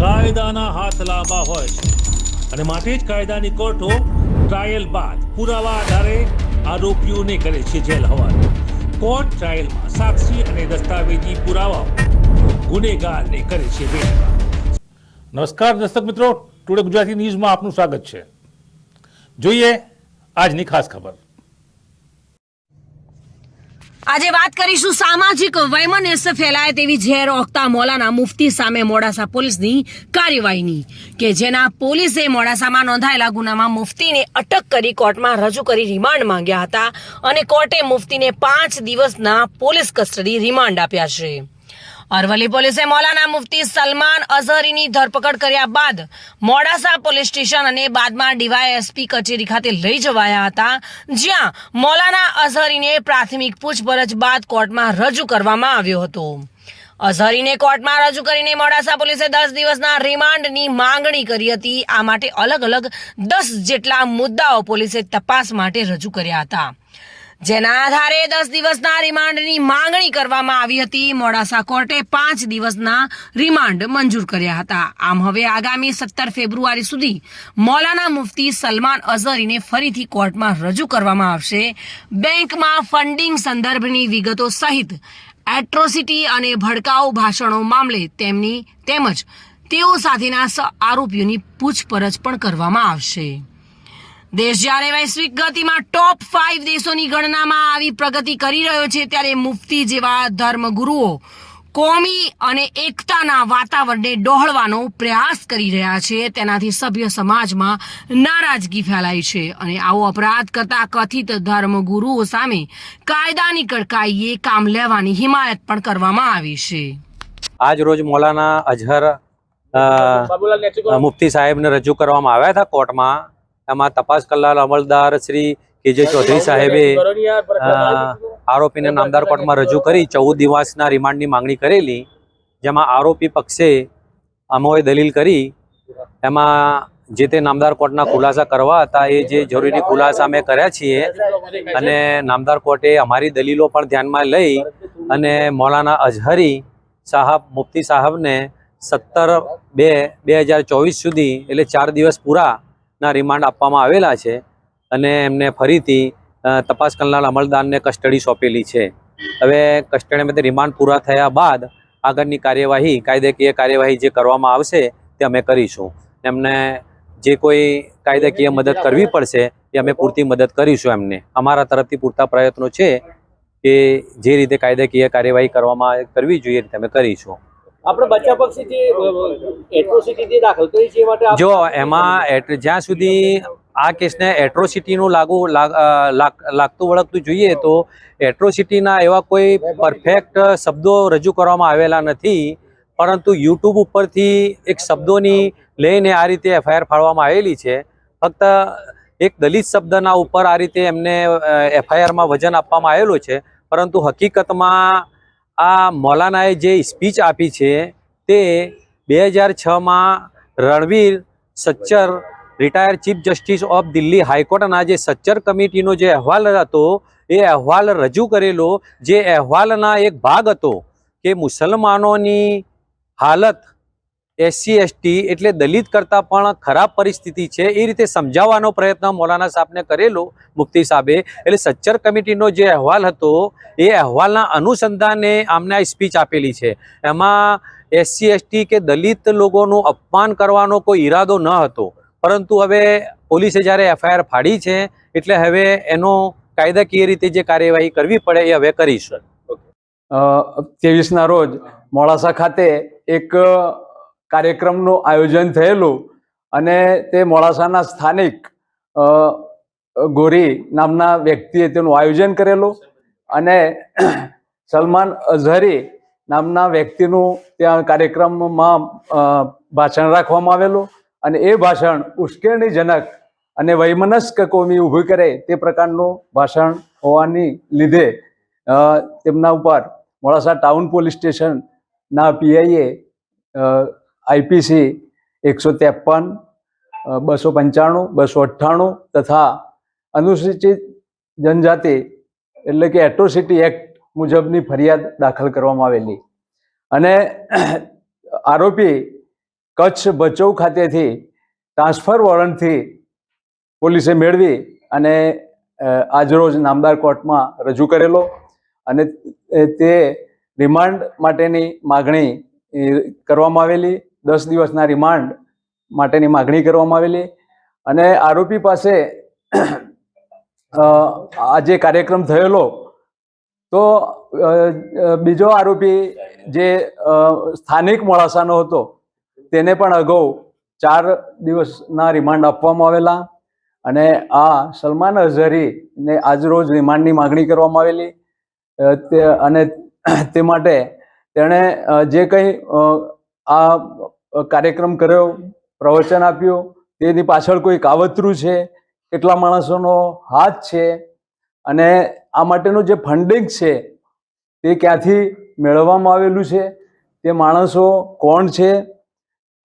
કાયદાના હાથ લાંબા હોય છે. અને માટે જ કાયદાની કોર્ટો ટ્રાયલ બાદ પુરાવા આધારે આરોપીઓને કરે છે જેલ હવાલે. કોર્ટ ટ્રાયલમાં સાક્ષી અને દસ્તાવેજી પુરાવાઓ ગુનેગારને કરે છે બેદબાર નમસ્કાર દર્શક મિત્રો, ટુડે ગુજરાતી ન્યૂઝમાં આપનું સ્વાગત છે. જોઈએ આજની ખાસ ખબર. આજે વાત કરીશું સામાજિક વૈમનસ્ય ફેલાય તેવી ઝેર ઓકતા મોલાના મુફતી સામે મોડાસા પોલીસની કાર્યવાહીની, કે જેના પોલીસે મોડાસામાં નોંધાયેલા ગુનામાં મુફતીને અટક કરી કોર્ટમાં રજૂ કરી રિમાન્ડ માંગ્યા હતા અને કોર્ટે મુફતીને પાંચ દિવસના પોલીસ કસ્ટડી રિમાન્ડ આપ્યા છે. અરવલ્લી પોલીસે મૌલાના મુફતી સલમાન અઝહરીની ધરપકડ કર્યા બાદ મોડાસા પોલીસ સ્ટેશન અને બાદમાં ડીવાયએસપી કચેરી ખાતે લઈ જવાયા હતા, જ્યાં મૌલાના અઝહરીને પ્રાથમિક પૂછપરછ બાદ કોર્ટમાં રજૂ કરવામાં આવ્યો હતો. અઝહરીને કોર્ટમાં રજૂ કરીને મોડાસા પોલીસે દસ દિવસના રિમાન્ડની માંગણી કરી હતી. આ માટે અલગ અલગ દસ જેટલા મુદ્દાઓ પોલીસે તપાસ માટે રજૂ કર્યા હતા. જેના આધારે દસ દિવસના રિમાન્ડની માંગણી કરવામાં આવી હતી. મોડાસા કોર્ટે પાંચ દિવસના રિમાન્ડ મંજૂર કર્યા હતા. આમ હવે આગામી સત્તર ફેબ્રુઆરી સુધી મૌલાના મુફતી સલમાન અઝહરીને ફરીથી કોર્ટમાં રજૂ કરવામાં આવશે. બેંકમાં ફંડિંગ સંદર્ભની વિગતો સહિત એટ્રોસિટી અને ભડકાઉ ભાષણો મામલે તેમની તેમજ તેઓ સાથેના આરોપીઓની પૂછપરછ પણ કરવામાં આવશે. દેશ જ્યારે વૈશ્વિક ગતિમાં ટોપ ફાઇવ દેશોની ગણનામાં આવી પ્રગતિ કરી રહ્યો છે ત્યારે મુફ્તી જેવા ધર્મગુરુઓ કોમી અને એકતાના વાતાવરણને ડહોળવાનો પ્રયાસ કરી રહ્યા છે. તેનાથી સભ્ય સમાજમાં નારાજગી ફેલાઈ છે અને આવો અપરાધ કરતા કથિત ધર્મગુરુઓ સામે કાયદાની કડકાઈએ કામ લેવાની હિમાયત પણ કરવામાં આવી છે. આજ રોજ મોલાના અઝહર મુફતી સાહેબને રજૂ કરવામાં આવ્યા હતા કોર્ટમાં. એમાં તપાસ કલાલ અમલદાર શ્રી કે જે ચૌધરી સાહેબે આરોપીને નામદાર કોર્ટમાં રજૂ કરી ચૌદ દિવસના રિમાન્ડની માંગણી કરેલી, જેમાં આરોપી પક્ષે અમોએ દલીલ કરી. એમાં જે તે નામદાર કોર્ટના ખુલાસા કરવા હતા, એ જે જરૂરી ખુલાસા અમે કર્યા છીએ, અને નામદાર કોર્ટે અમારી દલીલો પણ ધ્યાનમાં લઈ અને મૌલાના અઝહરી સાહબ, મુફ્તી સાહેબને સત્તર બે બે હજાર ચોવીસ સુધી, એટલે ચાર દિવસ પૂરાના રિમાન્ડ આપવામાં આવેલા છે અને એમને ફરીથી તપાસ કરનાર અમલદારને કસ્ટડી સોંપેલી છે. હવે કસ્ટડીમાંથી રિમાન્ડ પૂરા થયા બાદ આગળની કાર્યવાહી, કાયદાકીય કાર્યવાહી જે કરવામાં આવશે તે અમે કરીશું. એમને જે કોઈ કાયદાકીય મદદ કરવી પડશે એ અમે પૂરતી મદદ કરીશું એમને. અમારા તરફથી પૂરતા પ્રયત્નો છે કે જે રીતે કાયદાકીય કાર્યવાહી કરવામાં કરવી જોઈએ એ રીતે અમે કરીશું. આપણે બચ્ચા પક્ષી જે એટ્રોસિટી જે દાખલ કરી છે માટે જો, એમાં જ્યાં સુધી આ કેસને એટ્રોસિટીનું લાગ- લાગતું વળગતું જોઈએ, તો એટ્રોસિટીના એવા કોઈ પરફેક્ટ શબ્દો રજૂ કરવામાં આવેલા નથી. પરંતુ યુટ્યુબ ઉપરથી એક શબ્દોની લઈને આ રીતે એફઆઈઆર ફાળવામાં આવેલી છે. ફક્ત એક દલિત શબ્દના ઉપર આ રીતે એમને એફઆઈઆરમાં વજન આપવામાં આવેલું છે. પરંતુ હકીકતમાં આ મૌલાનાએ જે સ્પીચ આપી છે તે બે હજાર છમાં Ranvir Sachar retired chief justice of Delhi હાઈકોર્ટના જે સચ્ચર કમિટીનો જે અહેવાલ હતો, એ અહેવાલ રજૂ કરેલો, જે અહેવાલના એક ભાગ હતો કે મુસલમાનોની હાલત એસસી, એસટી એટલે દલિત કરતાં પણ ખરાબ પરિસ્થિતિ છે. એ રીતે સમજાવવાનો પ્રયત્ન મૌલાના સાહેબને કરેલો, મુફ્તી સાહેબે. એટલે સચ્ચર કમિટીનો જે અહેવાલ હતો, એ અહેવાલના અનુસંધાને આમને આ સ્પીચ આપેલી છે. એમાં એસસી, એસટી કે દલિત લોકોનું અપમાન કરવાનો કોઈ ઈરાદો ન હતો. પરંતુ હવે પોલીસે જ્યારે એફઆઈઆર ફાડી છે, એટલે હવે એનો કાયદાકીય રીતે જે કાર્યવાહી કરવી પડે એ હવે કરીશું. ત્રેવીસના રોજ મોડાસા ખાતે એક કાર્યક્રમનું આયોજન થયેલું અને તે મોડાસાના સ્થાનિક ગોરી નામના વ્યક્તિએ તેનું આયોજન કરેલું અને સલમાન અઝહરી નામના વ્યક્તિનું ત્યાં કાર્યક્રમમાં ભાષણ રાખવામાં આવેલું અને એ ભાષણ ઉશ્કેરણીજનક અને વૈમનસ્ક કોમી ઊભી કરે તે પ્રકારનું ભાષણ હોવાની લીધે તેમના ઉપર મોડાસા ટાઉન પોલીસ સ્ટેશનના પીઆઈએ આઈપીસી એકસો ત્રેપન બસો પંચાણું, બસો અઠ્ઠાણું તથા અનુસૂચિત જનજાતિ એટલે કે એટ્રોસિટી એક્ટ મુજબની ફરિયાદ દાખલ કરવામાં આવેલી. અને આરોપી કચ્છ ભચૌ ખાતેથી ટ્રાન્સફર વોરંટથી પોલીસે મેળવી અને આજરોજ નામદાર કોર્ટમાં રજૂ કરેલો અને તે રિમાન્ડ માટેની માગણી કરવામાં આવેલી. દસ દિવસના રિમાન્ડ માટેની માગણી કરવામાં આવેલી. અને આરોપી પાસે આ જે કાર્યક્રમ થયેલો, તો બીજો આરોપી જે સ્થાનિક મોડાસાનો હતો, તેને પણ અગાઉ ચાર દિવસના રિમાન્ડ આપવામાં આવેલા. અને આ સલમાન અઝહરીને આજરોજ રિમાન્ડની માગણી કરવામાં આવેલી. અને તે માટે તેણે જે કંઈ આ કાર્યક્રમ કર્યો, પ્રવચન આપ્યું. તેની પાછળ કોઈ કાવતરું છે? કેટલા માણસોનો હાથ છે? અને આ માટેનું જે ફંડિંગ છે, તે ક્યાંથી મેળવવામાં આવેલું છે? તે માણસો કોણ છે?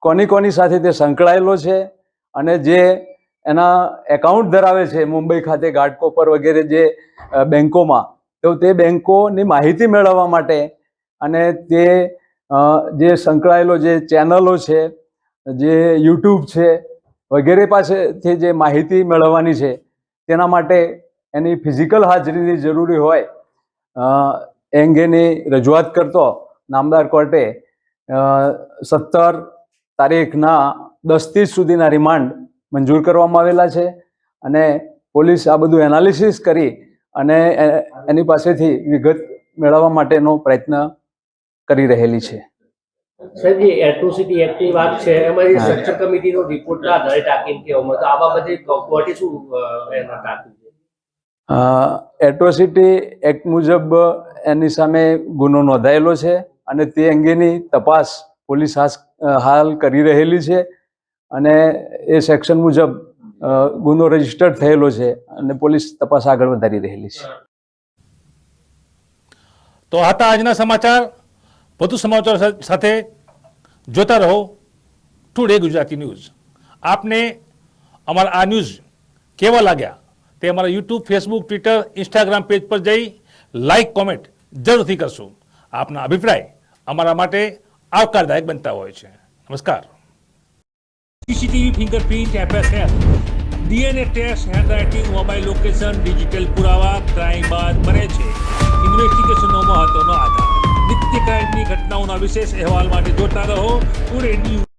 કોની કોની સાથે તે સંકળાયેલો છે? અને જે એના એકાઉન્ટ ધરાવે છે, મુંબઈ ખાતે ઘાટકોપર વગેરે જે બેન્કોમાં તો તે બેંકોની માહિતી મેળવવા માટે અને તે જે સંકળાયેલો જે ચેનલો છે, જે યુટ્યુબ છે, વગેરે પાસેથી જે માહિતી મેળવવાની છે, તેના માટે એની ફિઝિકલ હાજરીની જરૂરી હોય એ અંગેની રજૂઆત કરતો નામદાર કોર્ટે સત્તર તારીખના દસ ત્રીસ સુધીના રિમાન્ડ મંજૂર કરવામાં આવેલા છે અને પોલીસ આ બધું એનાલિસિસ કરી અને એની પાસેથી વિગત મેળવવા માટેનો પ્રયત્ન કરી રહેલી છે. સાહેબ જે એટ્રોસિટી એક્ટની વાત છે એમાં જે સર્ચ કમિટીનો રિપોર્ટના આધારે ટાંકીને કહેવામાં તો આવા બધી કોર્ટે શું એના એમાં એટ્રોસિટી એક્ટ મુજબ એની સામે ગુનો નોંધાયેલો છે અને તે અંગેની તપાસ પોલીસ હાસ- હાલ કરી રહેલી છે અને એ સેક્શન મુજબ ગુનો રજીસ્ટર્ડ થયેલો છે અને પોલીસ તપાસ આગળ વધારી રહેલી છે. તો આ હતા આજના સમાચાર. વધુ સમાચાર સાથે જોતા રહો ટુડે ગુજરાતી ન્યૂઝ. આપને અમારા આ ન્યૂઝ કેવા લાગ્યા તે અમારા YouTube Facebook Twitter Instagram page પર જઈ લાઈક કોમેન્ટ જરૂરથી કરશો. આપના અભિપ્રાય અમારા માટે આવકારદાયક બનતા હોય છે. નમસ્કાર. CCTV fingerprint FSL DNA test handwriting mobile location digital પુરાવા ક્રાઇમ બાદ બને છે. ઇન્વેસ્ટિગેશનનો મહત્વનો આધાર. નિત્ય ઘટનાઓના વિશેષ અહેવાલ માટે જોતા રહો. Today news